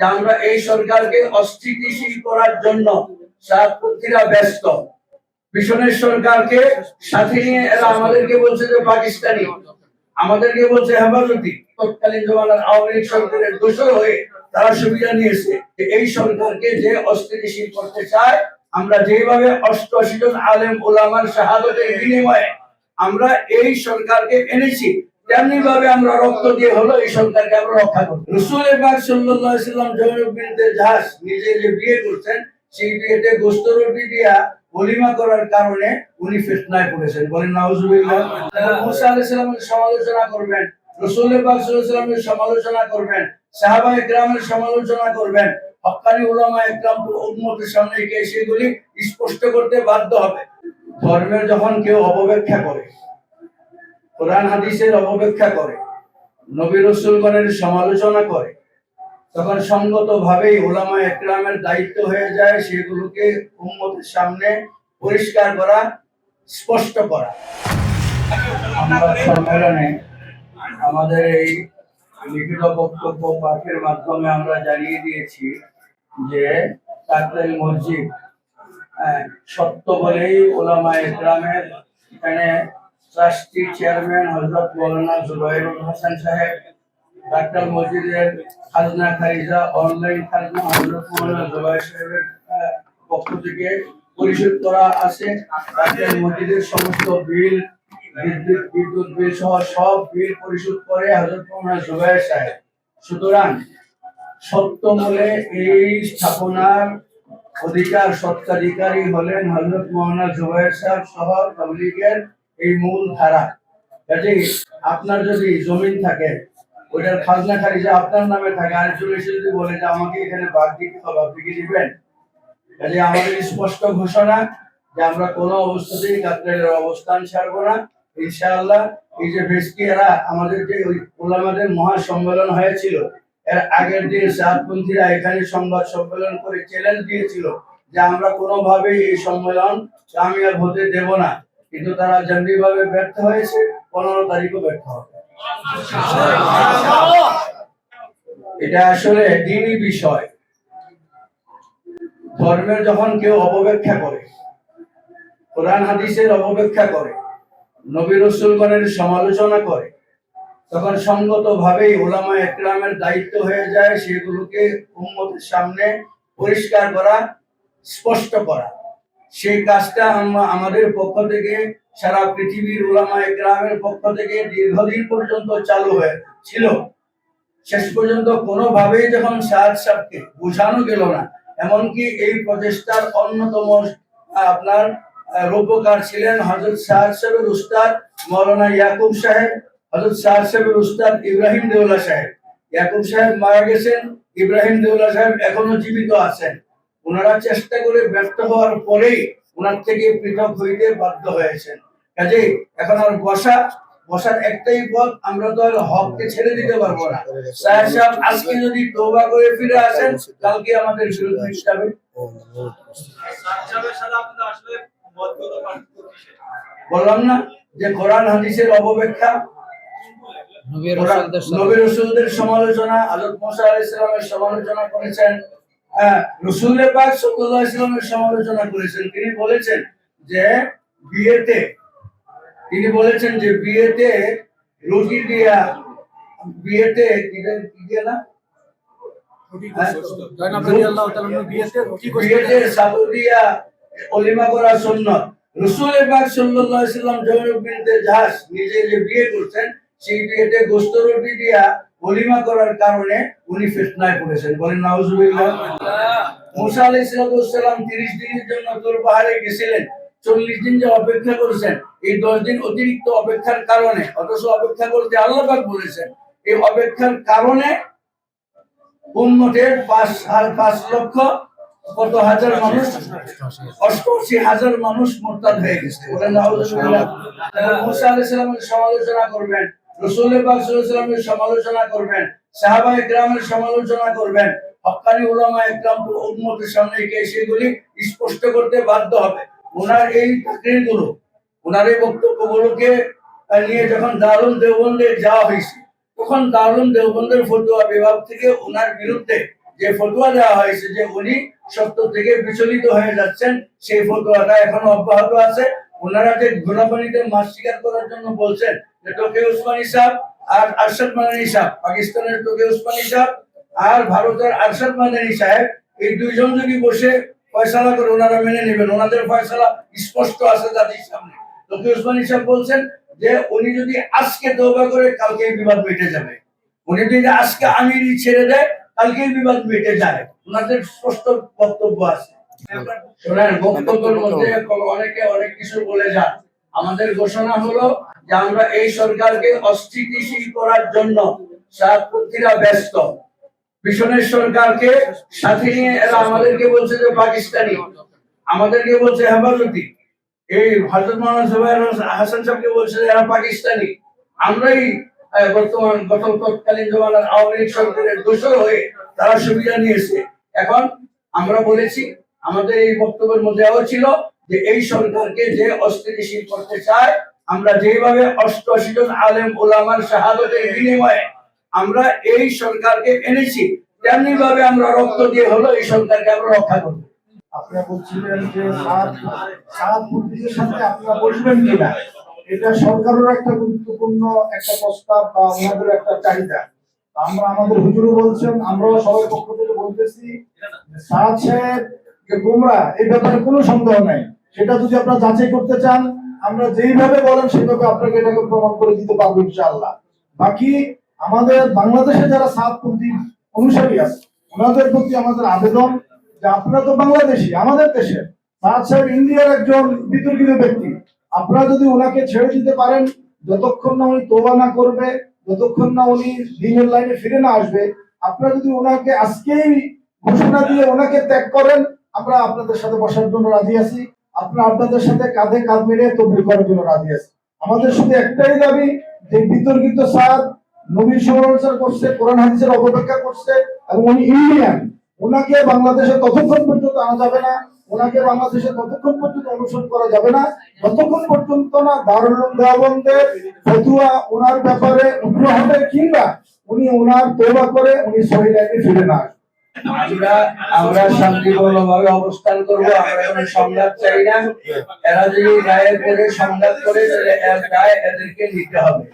যে আমরা এই সরকারকে অস্থিতিশীল করার জন্য সাতপন্থীরা ব্যস্ত। মিশনের সরকারকে সাথে নিয়ে এরা আমাদেরকে বলছে যে পাকিস্তানি। আমাদেরকে বলছে হেফাজতি। তৎকালীন জমানার আওয়ামী লীগ সরকারের দোষর হয়ে তারা সুবিধা নিয়েছে যে এই সরকারকে যে অস্থিতিশীল করতে চায়, আমরা যেভাবে অষ্টআশি জন আলেম ওলামার শাহাদতের বিনিময়ে আমরা এই সরকারকে এনেছি তেমনি ভাবে আমরা রক্ত দিয়ে হলো এই আমরা রক্ষা করব। রসুল পাক সাল্লাল্লাহু আলাইহি সাল্লাম জাহাজ নিজে যে বিয়ে করছেন, সেই বিয়েতে গোস্ত রুটি দিয়া করার কারণে উনি পড়েছেন। বলেন সমালোচনা করবেন রসুল পাক সাল্লাল্লাহু আলাইহি সাল্লামের সমালোচনা করবেন, সাহাবা একরামের সমালোচনা করবেন। হক্কানি উলামা একরাম উম্মতের সামনে গিয়ে সেগুলি স্পষ্ট করতে বাধ্য হবে। ধর্মের যখন কেউ অপব্যাখ্যা করে কোরআন হাদিসের অপব্যাখ্যা করে নবী রসুলগণের সমালোচনা করে তখন সঙ্গত ভাবেই ওলামা একরামের দায়িত্ব হয়ে যায় সেগুলোকে উম্মতের সামনে পরিষ্কার করা স্পষ্ট করা। সম্মেলনে আমাদের এই লিখিত বক্তব্য পাঠের মাধ্যমে আমরা জানিয়ে দিয়েছি যে কাকরাইল মসজিদ হ্যাঁ, সত্য বলেই ওলামা একরামের এখানে ট্রাস্টি চেয়ারম্যান হজরত মৌলানা জুবাইরুল হাসান সাহেব, ডাক্তার মসজিদের খাজনা খারিজা, অনলাইন খাজনা, হজরত মৌলানা জুবাইর সাহেবের পক্ষ থেকে পরিশোধ করা আছে। ডাক্তার মসজিদের সমস্ত বিল, বিদ্যুৎ বিদ্যুৎ বিল সহ সব বিল পরিশোধ করে হজরত মৌলানা জুবাইর সাহেব। সুতরাং সত্য বলে এই স্থাপনার অধিকার সত্ত্বাধিকারী হলেন হজরত মোহাম্মদ জুবাইর সাহেব সহ পাবলিকের এই মূল ধারা। কাজেই আপনার যদি জমিন থাকে, ওইটার খাজনা খারিজা আপনার নামে থাকে আরেকজন এসে যদি বলে যে আমাকে এখানে বাদ দিতে হবে, আপনি কি দিবেন? কাজে আমাদের স্পষ্ট ঘোষণা যে আমরা কোনো অবস্থাতেই কাকরাইলের অবস্থান ছাড়বো না। ইনশাআল্লাহ, এই যে ভেস্কি এরা আমাদের যে ওই ওলামাদের মহা সম্মেলন হয়েছিল, এর আগের দিন সাতপন্থীরা এখানে সংবাদ সম্মেলন করে চ্যালেঞ্জ দিয়েছিল যে আমরা কোনোভাবেই এই সম্মেলন কামিয়াব হতে দেব না। কিন্তু তারা জঙ্গি ভাবে ব্যর্থ হয়েছে, পনেরো তারিখও ব্যর্থ হবে। এটা আসলে দিনই বিষয়। ধর্মের যখন কেউ অপব্যাখ্যা করে, কোরআন হাদিসের অপব্যাখ্যা করে, নবী রসুলগণের সমালোচনা করে, তখন সঙ্গত ভাবেই ওলামা একরামের দায়িত্ব হয়ে যায় সেগুলোকে উম্মতের সামনে পরিষ্কার করা, স্পষ্ট করা। সেই কাজটা আমরা আমাদের পক্ষ থেকে সারা পৃথিবীর ওলামা একরামের পক্ষ থেকে দীর্ঘদিন পর্যন্ত চালু হয়ে ছিল শেষ পর্যন্ত কোনোভাবেই যখন সাহাদ সাহেবকে বোঝানো গেল না, এমনকি এই প্রচেষ্টার অন্যতম, আপনার রূপকার ছিলেন হজরত সাহাদ সাহেবের উস্তাদ মৌলানা ইয়াকুব সাহেব হজরত সাহাদ সাহেবের উস্তাদ ইব্রাহিম দেউলা সাহেব। ইয়াকুব সাহেব মারা গেছেন, ইব্রাহিম দেউলা সাহেব এখনও জীবিত আছেন। ওনারা চেষ্টা করে ব্যর্থ হওয়ার পরেই ওনার থেকে পৃথক হইতে বাধ্য হয়েছেন। কাজেই এখন আর বসা বসার একটাই পথ আমরা তো আর হককে ছেড়ে দিতে পারব না। সাহেব সাহেব আজকে যদি তৌবা করে ফিরে আসেন কালকে আমাদের বিরুদ্ধে হিসাবে? বললাম না যে কোরআন হাদিসের অপব্যাখ্যা নবী কোরআন- রাসূলদের সমালোচনা হযরত মুসা আলাইহিস সালামের সমালোচনা করেছেন। রসুলের পাক সাল্লাল্লাহু আলাইহি সমালোচনা করেছেন। তিনি বলেছেন যে বিয়েতে তিনি বলেছেন যে বিয়েতে রুটি দিয়া বিয়েতে কি দিয়ে- না? হ্যাঁ? বিয়েতে সাবু দিয়া অলিমা করা পাক জাহাজ নিজে যে বিয়ে করছেন সেই বিয়েতে গোস্ত রুটি দিয়া অলিমা করার কারণে উনি ফিতনায় পড়েছেন। বলেন নাউজুবিল্লাহ। মুসা আলাইহিস সালাম 30 দিনের জন্য তোর পাহাড়ে গেছিলেন। চল্লিশ দিন যে অপেক্ষা করেছেন এই দশ দিন অতিরিক্ত অপেক্ষার কারণে অথচ অপেক্ষা করতে আল্লাহ পাক বলেছেন। এই অপেক্ষার কারণে উন্মতের পাঁচ পাঁচ লক্ষ কত হাজার মানুষ অষ্টআশি হাজার মানুষ মোরতাদ হয়ে গেছে। বলেন নাউজুবিল্লাহ। মুসা আলাইহিস সমালোচনা করবেন। সমালোচনা করবেন সাহাবা ইকরামের সমালোচনা করবেন হক্কানি উলামা ইকরাম উন্মতের সামনে গিয়ে সেগুলি স্পষ্ট করতে বাধ্য হবে। ওনার এই চাকরিগুলো ওনার এই বক্তব্যগুলোকে নিয়ে যখন দারুণ দেওবন্দে যাওয়া হয়েছে, তখন দারুণ দেওবন্দের ফতোয়া বিভাগ থেকে ওনার বিরুদ্ধে যে ফতোয়া দেওয়া হয়েছে যে উনি সত্য থেকে বিচলিত হয়ে যাচ্ছেন, সেই ফতোয়াটা এখনও অব্যাহত আছে। ওনারা যে গুণাপানিতে মাছ শিকার করার জন্য বলছেন যে টোকে উসমানী সাহেব আর আরশাদ মাদানী সাহেব, পাকিস্তানের টোকে উসমানী সাহেব আর ভারতের আরশাদ মাদানী সাহেব, এই দুইজন যদি বসে ফয়সালা করে, ওনারা মেনে নেবেন। ওনাদের ফয়সালা স্পষ্ট আছে জাতির সামনে। টোকে উসমানী সাহেব বলছেন যে উনি যদি আজকে তওবা করে, কালকে বিবাদ মিটে যাবে। উনি যদি আজকে আমিরই ছেড়ে দেয় বিবাদ মিটে যায় ওনাদের স্পষ্ট বক্তব্য আছে। বক্তব্যের মধ্যে অনেকে অনেক কিছু বলে যান। আমাদের ঘোষণা হলো যে আমরা এই সরকারকে অস্থিতিশীল করার জন্য ব্যস্ত। সরকারকে সাথে নিয়ে এরা আমাদেরকে বলছে যে পাকিস্তানি। আমাদেরকে বলছে হেফাজতি। এই মৌলানা জুবাইর হাসান সাহেবকে বলছে যে এরা পাকিস্তানি। আমরাই বর্তমান গত তৎকালীন জমানার আওয়ামী লীগ সরকারের দোষর হয়ে তারা সুবিধা নিয়েছে। এখন আমরা বলেছি, আমাদের এই বক্তব্যের মধ্যেও ছিল যে এই সরকারকে যে অস্থিতিশীল করতে চায়, আমরা যেভাবে অষ্টআশি জন আলেম ওলামার শাহাদতের বিনিময়ে আমরা এই সরকারকে এনেছি তেমনি ভাবে আমরা রক্ত দিয়ে হলো এই সরকারকে আমরা রক্ষা করব। আপনারা বলছিলেন যে সাত সাত সাথে আপনারা বসবেন কিনা? এটা সরকারের একটা গুরুত্বপূর্ণ একটা প্রস্তাব বা ওনাদের একটা চাহিদা। আমরা আমাদের হুজুরও বলছেন, আমরাও সবাই পক্ষ থেকে বলতেছি সাদ গুমরা, এই ব্যাপারে কোনো সন্দেহ নাই। সেটা যদি আপনারা যাচাই করতে চান, আমরা যেইভাবে বলেন সেভাবে আপনাকে এটাকে প্রমাণ করে দিতে পারব ইনশাআল্লাহ। বাকি আমাদের বাংলাদেশে যারা সাতপন্থী অনুসারী আছে, ওনাদের প্রতি আমাদের আবেদন যে আপনারা তো বাংলাদেশি, আমাদের সাদ সাহেব ইন্ডিয়ার একজন বিতর্কিত ব্যক্তি। আপনারা যদি ওনাকে ছেড়ে দিতে পারেন, যতক্ষণ না উনি তোবা না করবে, যতক্ষণ না উনি দিনের লাইনে ফিরে না আসবে, আপনারা যদি ওনাকে আজকেই ঘোষণা দিয়ে ওনাকে ত্যাগ করেন, আমরা আপনাদের সাথে বসার জন্য রাজি আছি। আপনারা আপনাদের সাথে কাঁধে কাঁধ মিলে তবলিগ করার জন্য রাজি আছি। আমাদের শুধু একটাই দাবি যে বিতর্কিত সাদ নবীর সমালোচনা করছে, কোরআন হাদিসের অপব্যাখ্যা করছে, এবং উনি ইন্ডিয়ান। ওনাকে বাংলাদেশে ততক্ষণ পর্যন্ত আনা যাবে না। ওনাকে বাংলাদেশে ততক্ষণ পর্যন্ত অনুসরণ করা যাবে না। যতক্ষণ পর্যন্ত না দারুল দেওবন্দের ফতুয়া ওনার ব্যাপারে উগ্র হবে কিংবা উনি ওনার তোবা করে উনি সহি লাইনে ফিরে না। আমরা আমরা শান্তিপূর্ণভাবে অবস্থান করব, আমরা কোনো সংঘাত চাই না। এরা যদি গায়ে পড়ে সংঘাত করে এদেরকে নিতে হবে।